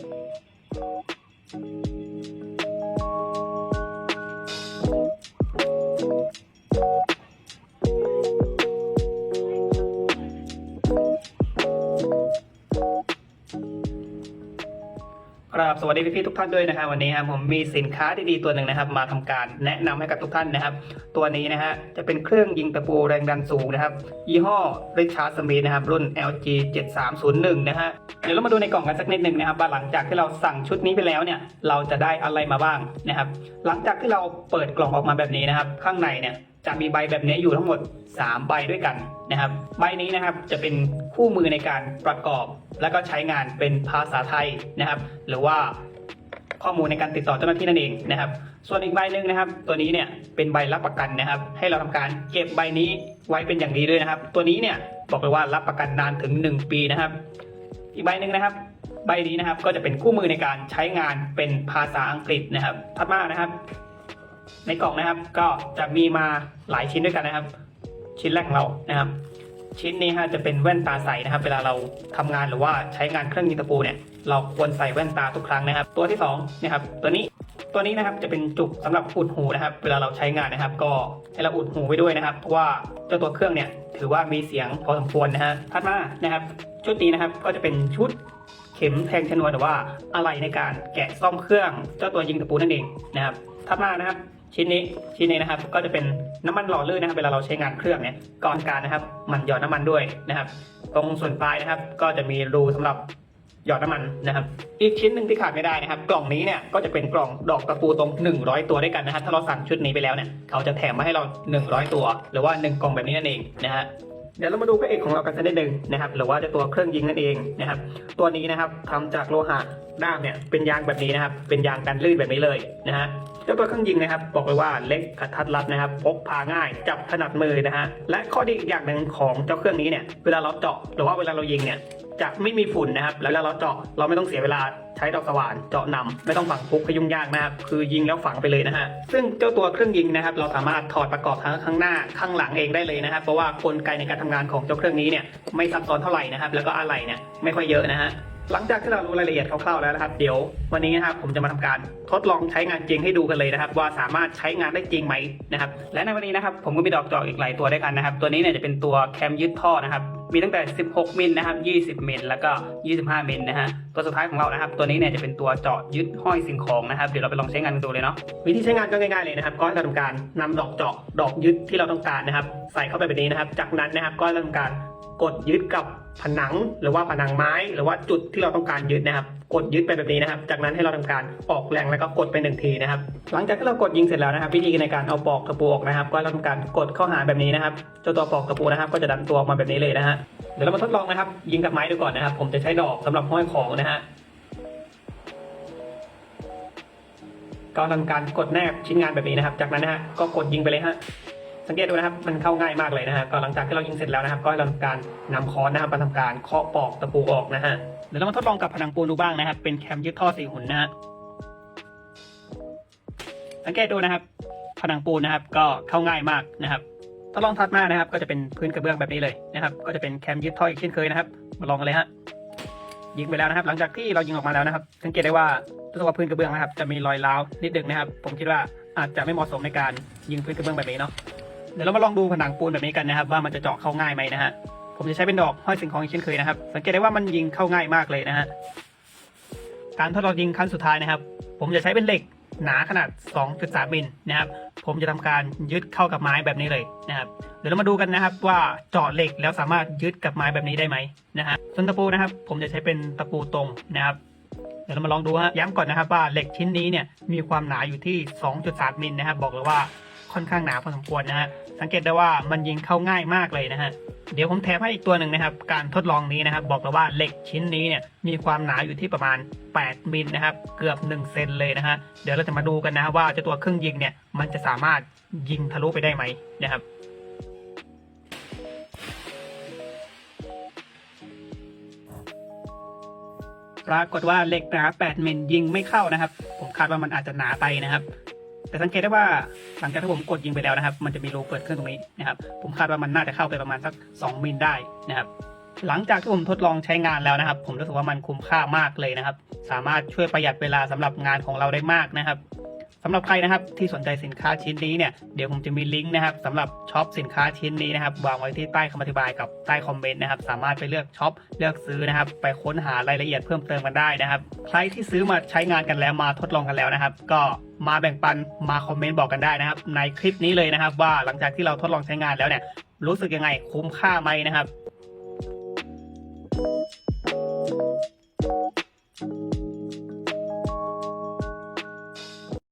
Thank you. สวัสดีพี่ๆทุกท่านด้วยนะครับวันนี้ครับผมมีสินค้าดีๆตัวหนึ่งนะครับ มาทำการแนะนำให้กับทุกท่านนะครับ ตัวนี้นะฮะจะเป็นเครื่องยิงตะปูแรงดันสูงนะครับ ยี่ห้อริชาร์ดสมิธนะครับ รุ่น LG 7301 นะฮะเดี๋ยวเรามาดูในกล่องกันสักนิดหนึ่งนะครับว่าหลังจากที่เราสั่งชุดนี้ไปแล้วเนี่ย เราจะได้อะไรมาบ้างนะครับ หลังจากที่เราเปิดกล่องออกมาแบบนี้นะครับ ข้างในเนี่ย จะมีใบแบบนี้อยู่ทั้งหมด 3 ใบด้วยกันนะครับ ใบนี้นะครับจะเป็นคู่มือในการประกอบ แล้วก็ใช้งานเป็นภาษาไทยนะครับ หรือว่าข้อมูลในการติดต่อเจ้าหน้าที่นั่นเองนะครับ ส่วนอีกใบหนึ่งนะครับ ตัวนี้เนี่ยเป็นใบรับประกันนะครับ ให้เราทำการเก็บใบนี้ไว้เป็นอย่างดีด้วยนะครับ ตัวนี้เนี่ยบอกเลยว่ารับประกันนานถึง 1 ปีนะครับ อีกใบหนึ่งนะครับ ใบนี้นะครับก็จะเป็นคู่มือในการใช้งานเป็นภาษาอังกฤษนะครับ ถัดมานะครับ ในกล่องนะครับก็จะมีมาหลายชิ้นด้วยกันนะครับ ชิ้นแรกของเรานะครับ ชิ้นนี้ฮะจะเป็นแว่นตาใสนะครับ เวลาเราทำงานหรือว่าใช้งานเครื่องยิงตะปูเนี่ยเราควรใส่แว่นตาทุกครั้งนะครับ ตัวที่สองนะครับตัวนี้ตัวนี้นะครับจะเป็นจุกสำหรับอุดหูนะครับ เวลาเราใช้งานนะครับ ก็ให้เราอุดหูไว้ด้วยนะครับเพราะว่าเจ้าตัวเครื่องเนี่ยถือว่ามีเสียงพอสมควรนะฮะถัดมานะครับ ชุดนี้นะครับก็จะเป็นชุดเข็มแทงชนวนหรือว่าอะไรในการแกะซ่อมเครื่องเจ้าตัวยิงตะปูนั่นเองนะครับถัดมานะครับ ชิ้นนี้ชิ้นนี้นะครับก็จะเป็นน้ำมันหล่อลื่นนะครับเวลาเราใช้งานเครื่องเนี่ยก่อนการนะครับหมันหยอดน้ำมันด้วยนะครับ ตรงส่วนปลายนะครับ ก็จะมีรูสำหรับหยอดน้ำมันนะครับ อีกชิ้นหนึ่งที่ขาดไม่ได้นะครับ กล่องนี้เนี่ยก็จะเป็นกล่องดอกตะปูตรง 100 ตัวด้วยกันนะครับถ้าเราสั่งชุดนี้ไปแล้วเนี่ยเขาจะแถมมาให้เรา 100 ตัว หรือว่า 1 กล่องแบบนี้นั่นเองนะฮะเดี๋ยวเรามาดูพระเอกของเรากันสักนิดหนึ่งนะครับ หรือว่าจะตัวเครื่องยิงนั่นเองนะครับ ตัวนี้นะครับทำจากโลหะด้ามเนี่ยเป็นยางแบบนี้นะครับ เป็นยางกันลื่นแบบนี้เลยนะฮะ เจ้าตัวเครื่องยิงนะครับ บอกเลยว่าเล็กกระทัดรัดนะครับ พกพาง่าย จับถนัดมือนะฮะ และข้อดีอีกอย่างหนึ่งของเจ้าเครื่องนี้เนี่ย เวลาเราเจาะหรือว่าเวลาเรายิงเนี่ยจะไม่มีฝุ่นนะครับ แล้วเราเจาะเราไม่ต้องเสียเวลาใช้ดอกสว่านเจาะนำไม่ต้องฝังปุ๊กพยุ่งยากนะครับ คือยิงแล้วฝังไปเลยนะฮะ ซึ่งเจ้าตัวเครื่องยิงนะครับ เราสามารถถอดประกอบทั้งข้างหน้าข้างหลังเองได้เลยนะครับ เพราะว่ากลไกในการทำงานของเจ้าเครื่องนี้เนี่ยไม่ซับซ้อนเท่าไหร่นะครับ แล้วก็อะไหล่เนี่ยไม่ค่อยเยอะนะฮะ หลังจากที่เรารู้รายละเอียดคร่าวๆแล้วนะครับ เดี๋ยววันนี้นะครับผมจะมาทำการทดลองใช้งานจริงให้ดูกันเลยนะครับ ว่าสามารถใช้งานได้จริงไหมนะครับ และในวันนี้นะครับ ผมก็มีดอกจอกอีกหลายตัวด้วยกันนะครับ ตัวนี้เนี่ยจะเป็นตัวแคมยึดท่อนะครับ มีตั้งแต่ 16 มิลนะครับ 20 มิลแล้วก็ 25 มิลนะฮะตัวสุดท้ายของเรานะครับ ตัวนี้เนี่ยจะเป็นตัวเจาะยึดห้อยสิ่งของนะครับเดี๋ยวเราไปลองใช้งานกันดูเลยเนาะวิธีใช้งานก็ง่ายๆเลยนะครับ ก็ให้เราทำการนำดอกเจาะดอกยึดที่เราต้องการนะครับ ใส่เข้าไปแบบนี้นะครับ จากนั้นนะครับก็ให้เราทำการ กดยึดกับผนังหรือว่าผนังไม้ หรือว่าจุดที่เราต้องการยึดนะครับ กดยึดไปแบบนี้นะครับ จากนั้นให้เราทำการออกแรงแล้วก็กดไปหนึ่งทีนะครับ หลังจากที่เรากดยิงเสร็จแล้วนะครับ วิธีในการเอาปอกตะปูออกนะครับ ก็เราทำการกดเข้าหาแบบนี้นะครับเจ้าตัวปอกตะปูนะครับ ก็จะดันตัวออกมาแบบนี้เลยนะฮะเดี๋ยวเรามาทดลองนะครับ ยิงกับไม้ดูก่อนนะครับ ผมจะใช้ดอกสำหรับห้อยของนะฮะก็ทำการกดแนบชิ้นงานแบบนี้นะครับ จากนั้นนะฮะก็กดยิงไปเลยฮะ สังเกตดูนะครับมันเข้าง่ายมากเลยนะฮะก็หลังจากที่เรายิงเสร็จแล้วนะครับ ก็ให้เราทำการนำค้อนนะครับมาทำการเคาะปอกตะปูออกนะฮะเดี๋ยวเรามาทดลองกับผนังปูนดูบ้างนะครับ เป็นแคมยึดท่อสี่หุ่นนะฮะสังเกตดูนะครับ ผนังปูนนะครับ ก็เข้าง่ายมากนะครับทดลองถัดมานะครับ ก็จะเป็นพื้นกระเบื้องแบบนี้เลยนะครับ ก็จะเป็นแคมยึดท่ออีกเช่นเคยนะครับ มาลองกันเลยฮะยิงไปแล้วนะครับ หลังจากที่เรายิงออกมาแล้วนะครับ สังเกตได้ว่าตัวพื้นกระเบื้องนะครับ จะมีรอยร้าวนิดนึงนะครับ ผมคิดว่าอาจจะไม่เหมาะสมในการยิงพื้นกระเบื้องแบบนี้เนาะ เดี๋ยวเรามาลองดูผนังปูนแบบนี้กันนะครับว่ามันจะเจาะเข้าง่ายไหมนะฮะผมจะใช้เป็นดอกห้อยสิ่งของอีกเช่นเคยนะครับ สังเกตได้ว่ามันยิงเข้าง่ายมากเลยนะฮะการทดลองยิงครั้งสุดท้ายนะครับ ผมจะใช้เป็นเหล็กหนาขนาด 2.3 มิลนะครับ ผมจะทำการยึดเข้ากับไม้แบบนี้เลยนะครับ เดี๋ยวเรามาดูกันนะครับว่าเจาะเหล็กแล้วสามารถยึดกับไม้แบบนี้ได้ไหมนะฮะส่วนตะปูนะครับ ผมจะใช้เป็นตะปูตรงนะครับ เดี๋ยวเรามาลองดูฮะย้ำก่อนนะครับว่าเหล็กชิ้นนี้เนี่ยมีความหนาอยู่ที่ 2.3 มิลนะครับ บอกเลยว่า ค่อนข้างหนาพอสมควรนะฮะสังเกตได้ว่ามันยิงเข้าง่ายมากเลยนะฮะเดี๋ยวผมแถมให้อีกตัวหนึ่งนะครับ การทดลองนี้นะครับ บอกเลยว่าเหล็กชิ้นนี้เนี่ยมีความหนาอยู่ที่ประมาณ 8 มิลนะครับ เกือบ 1 เซนเลยนะฮะเดี๋ยวเราจะมาดูกันนะว่าเจ้าตัวเครื่องยิงเนี่ยมันจะสามารถยิงทะลุไปได้ไหมนะครับปรากฏว่าเหล็กหนา 8 มิลยิงไม่เข้านะครับ ผมคาดว่ามันอาจจะหนาไปนะครับ แต่สังเกตได้ว่าหลังจากที่ผมกดยิงไปแล้วนะครับ มันจะมีรูเปิดขึ้นตรงนี้นะครับผมคาดว่ามันน่าจะเข้าไปประมาณสัก 2 มิลได้นะครับหลังจากที่ผมทดลองใช้งานแล้วนะครับ ผมรู้สึกว่ามันคุ้มค่ามากเลยนะครับ สามารถช่วยประหยัดเวลาสำหรับงานของเราได้มากนะครับ สำหรับใครนะครับที่สนใจสินค้าชิ้นนี้เนี่ยเดี๋ยวผมจะมีลิงก์นะครับสำหรับช็อปสินค้าชิ้นนี้นะครับวางไว้ที่ใต้คำอธิบายกับใต้คอมเมนต์นะครับสามารถไปเลือกช็อปเลือกซื้อนะครับไปค้นหารายละเอียดเพิ่มเติมกันได้นะครับ ใครที่ซื้อมาใช้งานกันแล้วมาทดลองกันแล้วนะครับ ก็มาแบ่งปันมาคอมเมนต์บอกกันได้นะครับ ในคลิปนี้เลยนะครับ ว่าหลังจากที่เราทดลองใช้งานแล้วเนี่ยรู้สึกยังไงคุ้มค่าไหมนะครับ